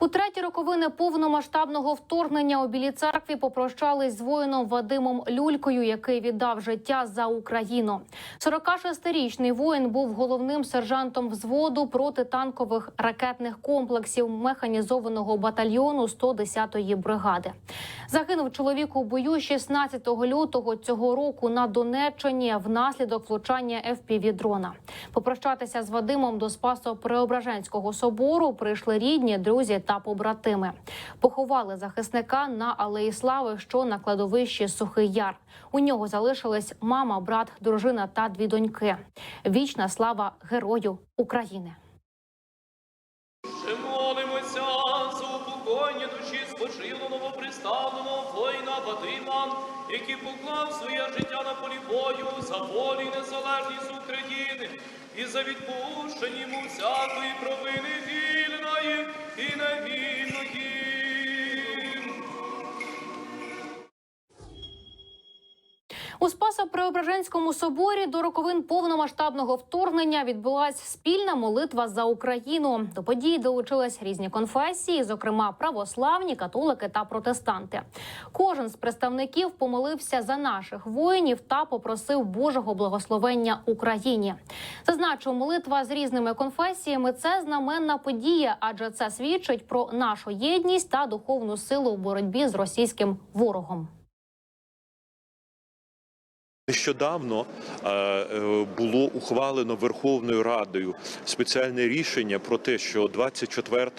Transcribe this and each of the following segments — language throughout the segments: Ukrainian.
У треті роковини повномасштабного вторгнення у Білій церкві попрощались з воїном Вадимом Люлькою, який віддав життя за Україну. 46-річний воїн був головним сержантом взводу протитанкових ракетних комплексів механізованого батальйону 110-ї бригади. Загинув чоловік у бою 16 лютого цього року на Донеччині внаслідок влучання fpv дрона. Попрощатися з Вадимом до Спасо-Преображенського собору прийшли рідні, друзі та побратими. Поховали захисника на Алеї Слави, що на кладовищі Сухий Яр. У нього залишились мама, брат, дружина та дві доньки. Вічна слава герою України. Молимося за упокоєння душі спочилого новоприставленого воїна Вадима, який поклав своє життя на полі бою за волю і незалежність України і за відпущення йому провини вільної і невільної. У Спасо-Преображенському соборі до роковин повномасштабного вторгнення відбулася спільна молитва за Україну. До події долучились різні конфесії, зокрема православні, католики та протестанти. Кожен з представників помолився за наших воїнів та попросив Божого благословення Україні. Зазначу, молитва з різними конфесіями це знаменна подія, адже це свідчить про нашу єдність та духовну силу у боротьбі з російським ворогом. Нещодавно е, е, було ухвалено Верховною Радою спеціальне рішення про те, що 24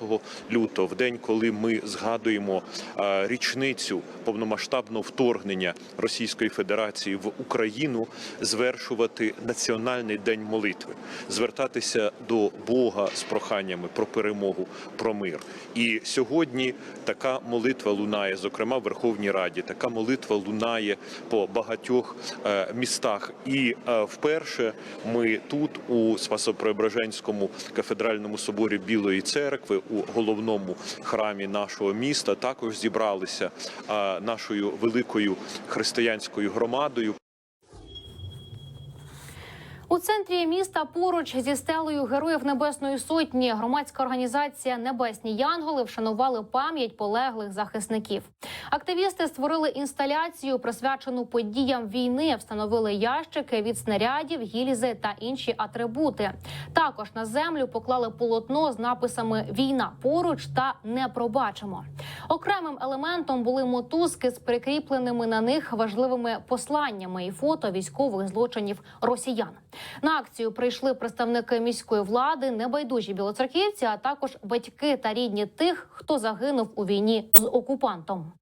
лютого, в день, коли ми згадуємо е, річницю повномасштабного вторгнення Російської Федерації в Україну, звершувати національний день молитви, звертатися до Бога з проханнями про перемогу, про мир. І сьогодні така молитва лунає, зокрема в Верховній Раді. Така молитва лунає по багатьох містах. І е, вперше ми тут, у Спасо-Преображенському кафедральному соборі Білої церкви, у головному храмі нашого міста, також зібралися е, нашою великою християнською громадою. У центрі міста поруч зі стелею Героїв Небесної Сотні громадська організація Небесні Янголи вшанували пам'ять полеглих захисників. Активісти створили інсталяцію, присвячену подіям війни, встановили ящики від снарядів, гільзи та інші атрибути. Також на землю поклали полотно з написами Війна поруч та не пробачимо. Окремим елементом були мотузки з прикріпленими на них важливими посланнями і фото військових злочинів росіян. На акцію прийшли представники міської влади, небайдужі білоцерківці, а також батьки та рідні тих, хто загинув у війні з окупантом.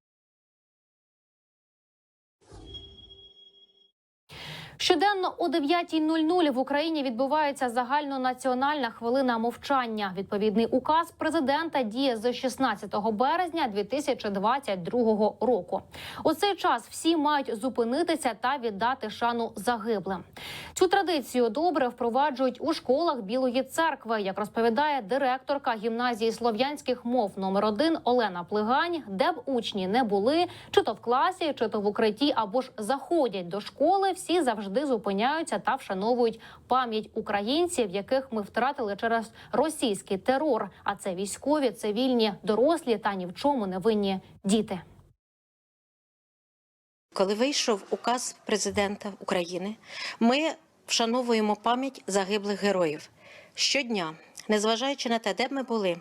Щоденно о 9.00 в Україні відбувається загальнонаціональна хвилина мовчання. Відповідний указ президента діє з 16 березня 2022 року. У цей час всі мають зупинитися та віддати шану загиблим. Цю традицію добре впроваджують у школах Білої церкви, як розповідає директорка гімназії слов'янських мов номер 1 Олена Плигань, де б учні не були, чи то в класі, чи то в укритті, або ж заходять до школи. Всі завжди зупиняються та вшановують пам'ять українців, яких ми втратили через російський терор. А це військові, цивільні, дорослі та ні в чому не винні діти. Коли вийшов указ президента України, ми вшановуємо пам'ять загиблих героїв щодня, незважаючи на те, де б ми були.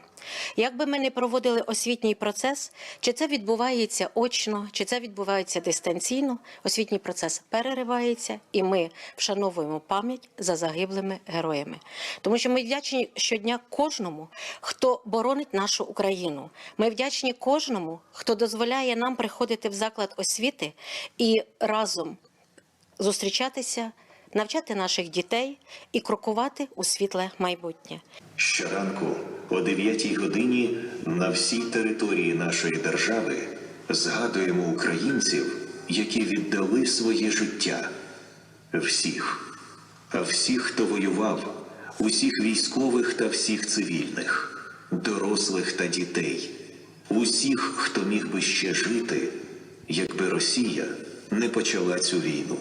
Як би ми не проводили освітній процес, чи це відбувається очно, чи це відбувається дистанційно, освітній процес переривається, і ми вшановуємо пам'ять за загиблими героями. Тому що ми вдячні щодня кожному, хто боронить нашу Україну. Ми вдячні кожному, хто дозволяє нам приходити в заклад освіти і разом зустрічатися, навчати наших дітей і крокувати у світле майбутнє. Щоранку о 9 годині на всій території нашої держави згадуємо українців, які віддали своє життя. Всіх, а всіх, хто воював, усіх військових та всіх цивільних, дорослих та дітей, усіх, хто міг би ще жити, якби Росія не почала цю війну.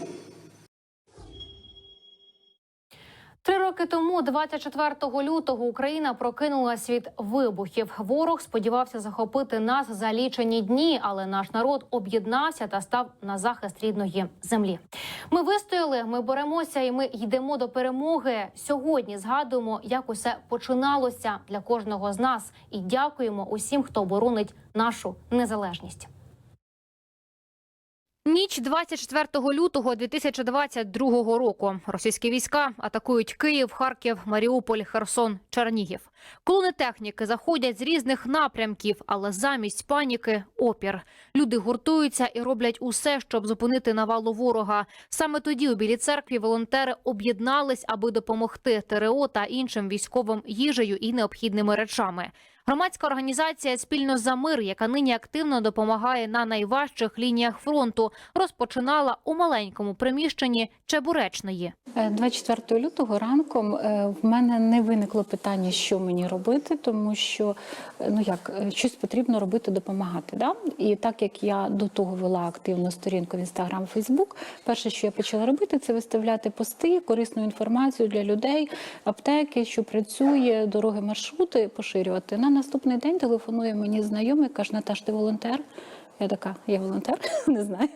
Роки тому, 24 лютого, Україна прокинулась від вибухів. Ворог сподівався захопити нас за лічені дні, але наш народ об'єднався та став на захист рідної землі. Ми вистояли, ми боремося, і ми йдемо до перемоги. Сьогодні згадуємо, як усе починалося для кожного з нас, і дякуємо усім, хто боронить нашу незалежність. Ніч 24 лютого 2022 року. Російські війська атакують Київ, Харків, Маріуполь, Херсон, Чернігів. Колони техніки заходять з різних напрямків, але замість паніки опір. Люди гуртуються і роблять усе, щоб зупинити навалу ворога. Саме тоді у Білій церкві волонтери об'єднались, аби допомогти ТРО та іншим військовим їжею і необхідними речами. Громадська організація Спільно за мир, яка нині активно допомагає на найважчих лініях фронту, розпочинала у маленькому приміщенні Чебуречної. Е, 24 лютого ранком е, в мене не виникло питання, що мені робити, тому що е, ну як е, щось потрібно робити, допомагати. Да? І так як я до того вела активну сторінку в інстаграм, Фейсбук, перше, що я почала робити, це виставляти пости, корисну інформацію для людей, аптеки, що працює, дороги, маршрути поширювати. На наступний день телефонує мені знайомий, каже, Наташ, ти волонтер. Я така, я волонтер, не знаю.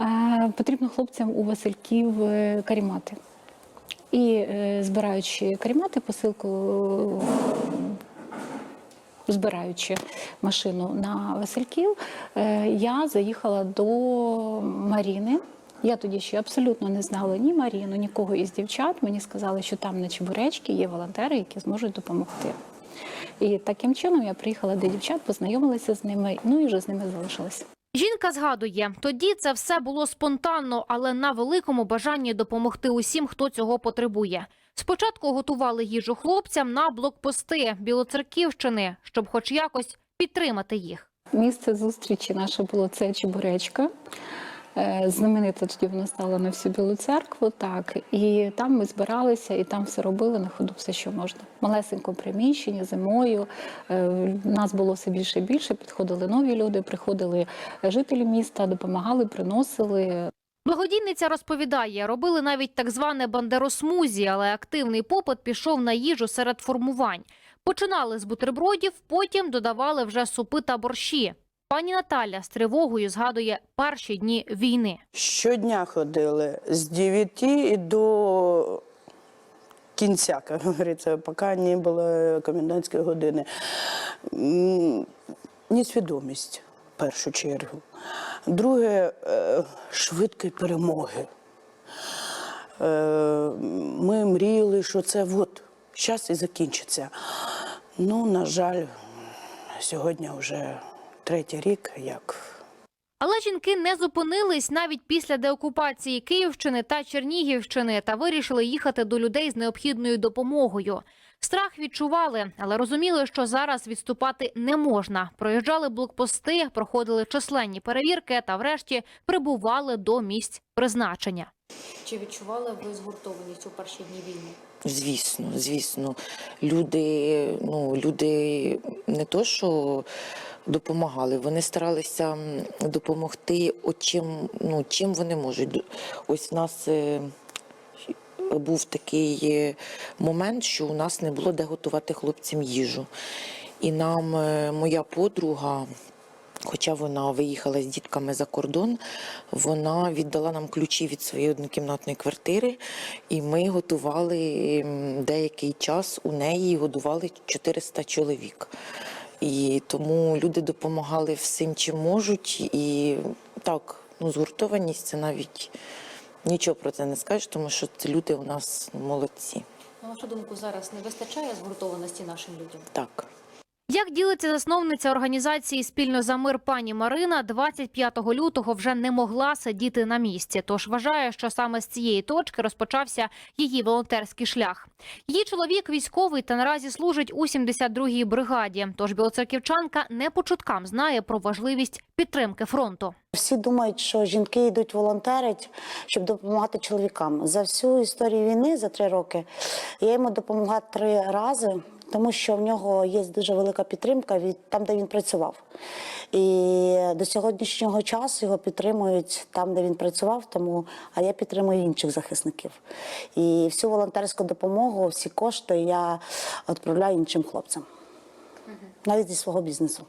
Е, Потрібно хлопцям у Васильків е, карімати. І е, збираючи карімати, посилку збираючи машину на Васильків, я заїхала до Маріни. Я тоді ще абсолютно не знала ні Маріну, нікого із дівчат. Мені сказали, що там на Чебуречки є волонтери, які зможуть допомогти. І таким чином я приїхала до дівчат, познайомилася з ними, ну і вже з ними залишилася. Жінка згадує, тоді це все було спонтанно, але на великому бажанні допомогти усім, хто цього потребує. Спочатку готували їжу хлопцям на блокпости Білоцерківщини, щоб хоч якось підтримати їх. Місце зустрічі наше було це Чебуречка. Е, Знаменита тоді вона стала на всю білу церкву, так. І там ми збиралися, і там все робили на ходу, все, що можна. Малесенькому приміщенні, зимою. Е, Нас було все більше і більше. Підходили нові люди, приходили жителі міста, допомагали, приносили. Благодійниця розповідає, робили навіть так зване бандеросмузі, але активний попит пішов на їжу серед формувань. Починали з бутербродів, потім додавали вже супи та борщі. Пані Наталя з тривогою згадує перші дні війни. Щодня ходили з 9 до кінця, як говориться, поки не було комендантської години. Несвідомість в першу чергу. Друге е, швидкої перемоги. Е, Ми мріяли, що це от, зараз і закінчиться. Ну, на жаль, сьогодні вже третій рік, як Але жінки не зупинились навіть після деокупації Київщини та Чернігівщини та вирішили їхати до людей з необхідною допомогою. Страх відчували, але розуміли, що зараз відступати не можна. Проїжджали блокпости, проходили численні перевірки та, врешті, прибували до місць призначення. Чи відчували ви згуртованість у перші дні війни? Звісно, звісно. Люди, ну, люди не то, що допомагали, вони старалися допомогти, от чим, ну, чим вони можуть. Ось в нас е, був такий е, момент, що у нас не було де готувати хлопцям їжу. І нам е, моя подруга. Хоча вона виїхала з дітками за кордон, вона віддала нам ключі від своєї однокімнатної квартири, і ми готували деякий час у неї годували 400 чоловік. І тому люди допомагали всім, чим можуть. І так, ну, згуртованість це навіть нічого про це не скажеш, тому що це люди у нас молодці. На вашу думку, зараз не вистачає згуртованості нашим людям? Так. Як ділиться засновниця організації Спільно за мир пані Марина, 25 лютого вже не могла сидіти на місці. Тож вважає, що саме з цієї точки розпочався її волонтерський шлях. Її чоловік військовий та наразі служить у 72-й бригаді. Тож білоцерківчанка не по чуткам знає про важливість підтримки фронту. Всі думають, що жінки йдуть волонтерить, щоб допомагати чоловікам. За всю історію війни, за три роки, я йому допомогла три рази, тому що в нього є дуже велика підтримка від там, де він працював. І до сьогоднішнього часу його підтримують там, де він працював, тому а я підтримую інших захисників. І всю волонтерську допомогу, всі кошти я відправляю іншим хлопцям, навіть зі свого бізнесу.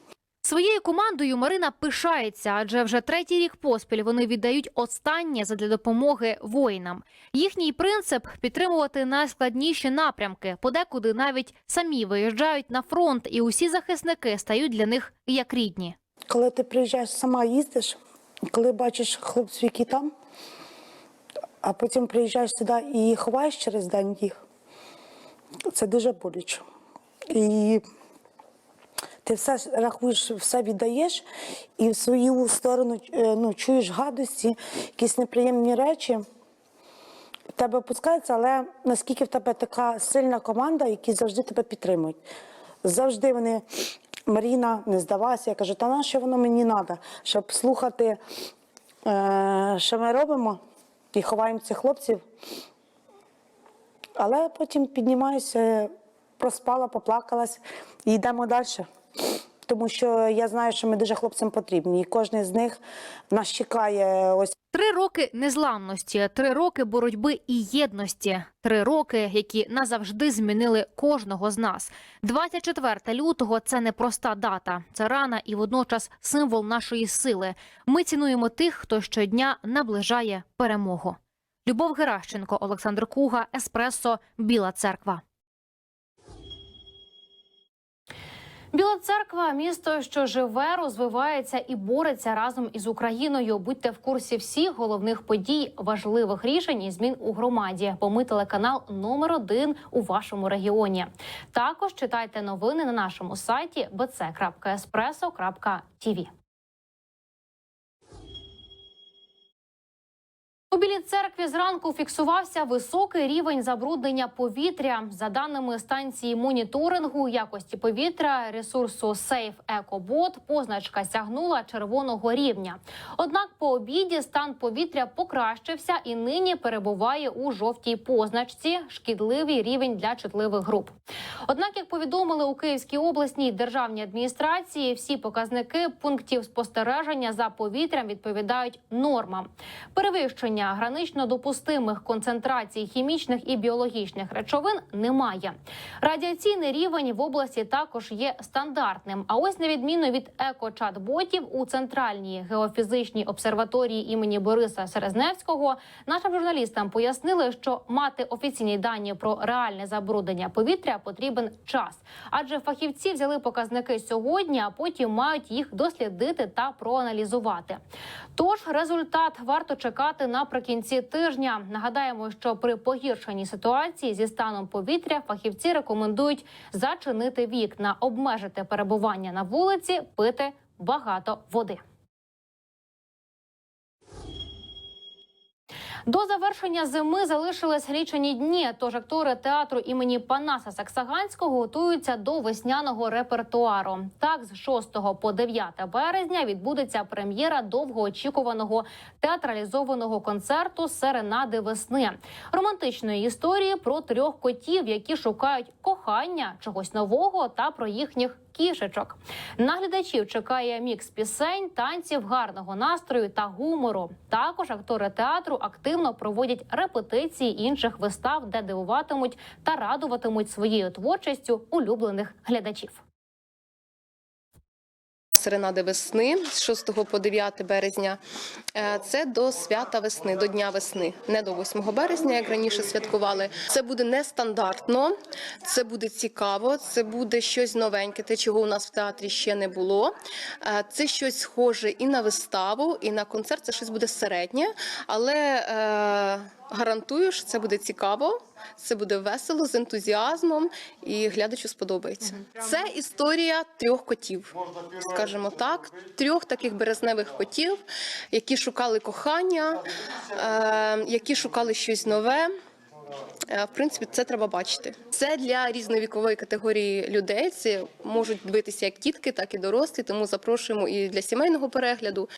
Своєю командою Марина пишається, адже вже третій рік поспіль вони віддають останнє задля допомоги воїнам. Їхній принцип підтримувати найскладніші напрямки. Подекуди навіть самі виїжджають на фронт, і усі захисники стають для них як рідні. Коли ти приїжджаєш сама їздиш, коли бачиш хлопців, які там, а потім приїжджаєш сюди і ховаєш через день їх, це дуже боляче. І ти все рахуєш, все віддаєш, і в свою сторону е, ну, чуєш гадості, якісь неприємні речі. Тебе опускається, але наскільки в тебе така сильна команда, які завжди тебе підтримують. Завжди вони, Маріна, не здавайся. Я кажу, та на що воно мені треба, щоб слухати, е, що ми робимо, і ховаємо цих хлопців. Але потім піднімаюся, проспала, поплакалась і йдемо далі. Тому що я знаю, що ми дуже хлопцям потрібні. І кожен з них нас чекає ось Три роки незламності, три роки боротьби і єдності, три роки, які назавжди змінили кожного з нас. 24 лютого це не проста дата, це рана і водночас символ нашої сили. Ми цінуємо тих, хто щодня наближає перемогу. Любов Геращенко, Олександр Куга, Еспресо, Біла Церква. Біла церква місто, що живе, розвивається і бореться разом із Україною. Будьте в курсі всіх головних подій, важливих рішень і змін у громаді. Бо ми телеканал номер один у вашому регіоні. Також читайте новини на нашому сайті bc.espresso.tv. У Білій церкві зранку фіксувався високий рівень забруднення повітря. За даними станції моніторингу якості повітря ресурсу Safe EcoBot, позначка сягнула червоного рівня. Однак по обіді стан повітря покращився і нині перебуває у жовтій позначці шкідливий рівень для чутливих груп. Однак, як повідомили у Київській обласній державній адміністрації, всі показники пунктів спостереження за повітрям відповідають нормам. Перевищення гранично допустимих концентрацій хімічних і біологічних речовин немає. Радіаційний рівень в області також є стандартним. А ось на відміну від екочат-ботів у центральній геофізичній обсерваторії імені Бориса Серезневського нашим журналістам пояснили, що мати офіційні дані про реальне забруднення повітря потрібен час, адже фахівці взяли показники сьогодні, а потім мають їх дослідити та проаналізувати. Тож результат варто чекати наприкінці тижня. Нагадаємо, що при погіршенні ситуації зі станом повітря фахівці рекомендують зачинити вікна, обмежити перебування на вулиці, пити багато води. До завершення зими залишились лічені дні. Тож актори театру імені Панаса Саксаганського готуються до весняного репертуару. Так, з 6 по 9 березня відбудеться прем'єра довгоочікуваного театралізованого концерту Серенади весни романтичної історії про трьох котів, які шукають кохання, чогось нового та про їхніх кішечок. Наглядачів чекає мікс пісень, танців, гарного настрою та гумору. Також актори театру активно проводять репетиції інших вистав, де дивуватимуть та радуватимуть своєю творчістю улюблених глядачів. Серенади весни з 6 по 9 березня. Е, Це до свята весни, до Дня весни, не до 8 березня, як раніше святкували. Це буде нестандартно, це буде цікаво, це буде щось новеньке, те, чого у нас в театрі ще не було. Е, Це щось схоже і на виставу, і на концерт. Це щось буде середнє, але е, гарантую, що це буде цікаво. Це буде весело з ентузіазмом, і глядачу сподобається. Це історія трьох котів, скажімо так, трьох таких березневих котів, які шукали кохання, е, які шукали щось нове. Е, В принципі, це треба бачити. Це для різної вікової категорії людей. Це можуть дивитися як дітки, так і дорослі. Тому запрошуємо і для сімейного перегляду.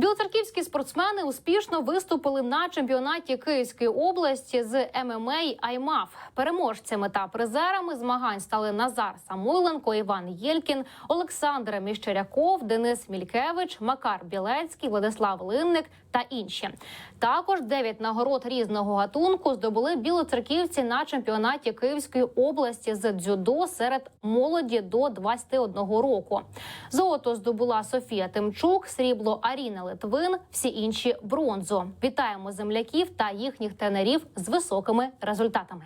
Білоцерківські спортсмени успішно виступили на чемпіонаті Київської області з ММА Аймаф. Переможцями та призерами змагань стали Назар Самойленко, Іван Єлькін, Олександр Міщеряков, Денис Мількевич, Макар Білецький, Владислав Линник та інші. Також дев'ять нагород різного гатунку здобули білоцерківці на чемпіонаті Київської області з дзюдо серед молоді до 21 року. Золото здобула Софія Тимчук, срібло Аріна Литвин, всі інші бронзу. Вітаємо земляків та їхніх тренерів з високими результатами.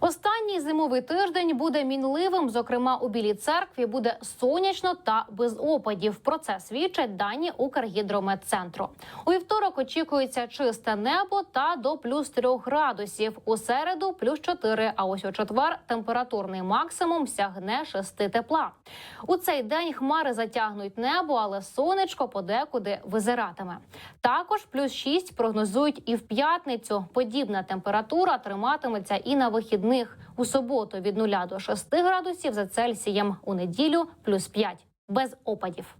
Останній зимовий тиждень буде мінливим. Зокрема, у Білій церкві буде сонячно та без опадів. Про це свідчать дані Укргідрометцентру. У вівторок очікується чисте небо та до плюс 3 градусів. У середу плюс 4, А ось у четвер температурний максимум сягне 6 тепла. У цей день хмари затягнуть небо, але сонечко подекуди визиратиме. Також плюс 6 прогнозують і в п'ятницю. Подібна температура триматиметься і на вихідних. У суботу від 0 до 6 градусів за Цельсієм. У неділю плюс 5. Без опадів.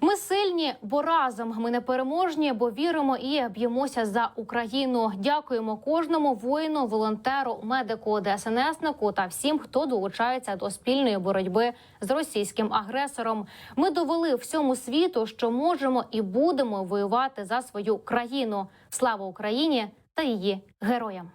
Ми сильні, бо разом ми непереможні, бо віримо і б'ємося за Україну. Дякуємо кожному воїну, волонтеру, медику, ДСНСнику та всім, хто долучається до спільної боротьби з російським агресором. Ми довели всьому світу, що можемо і будемо воювати за свою країну. Слава Україні та її героям.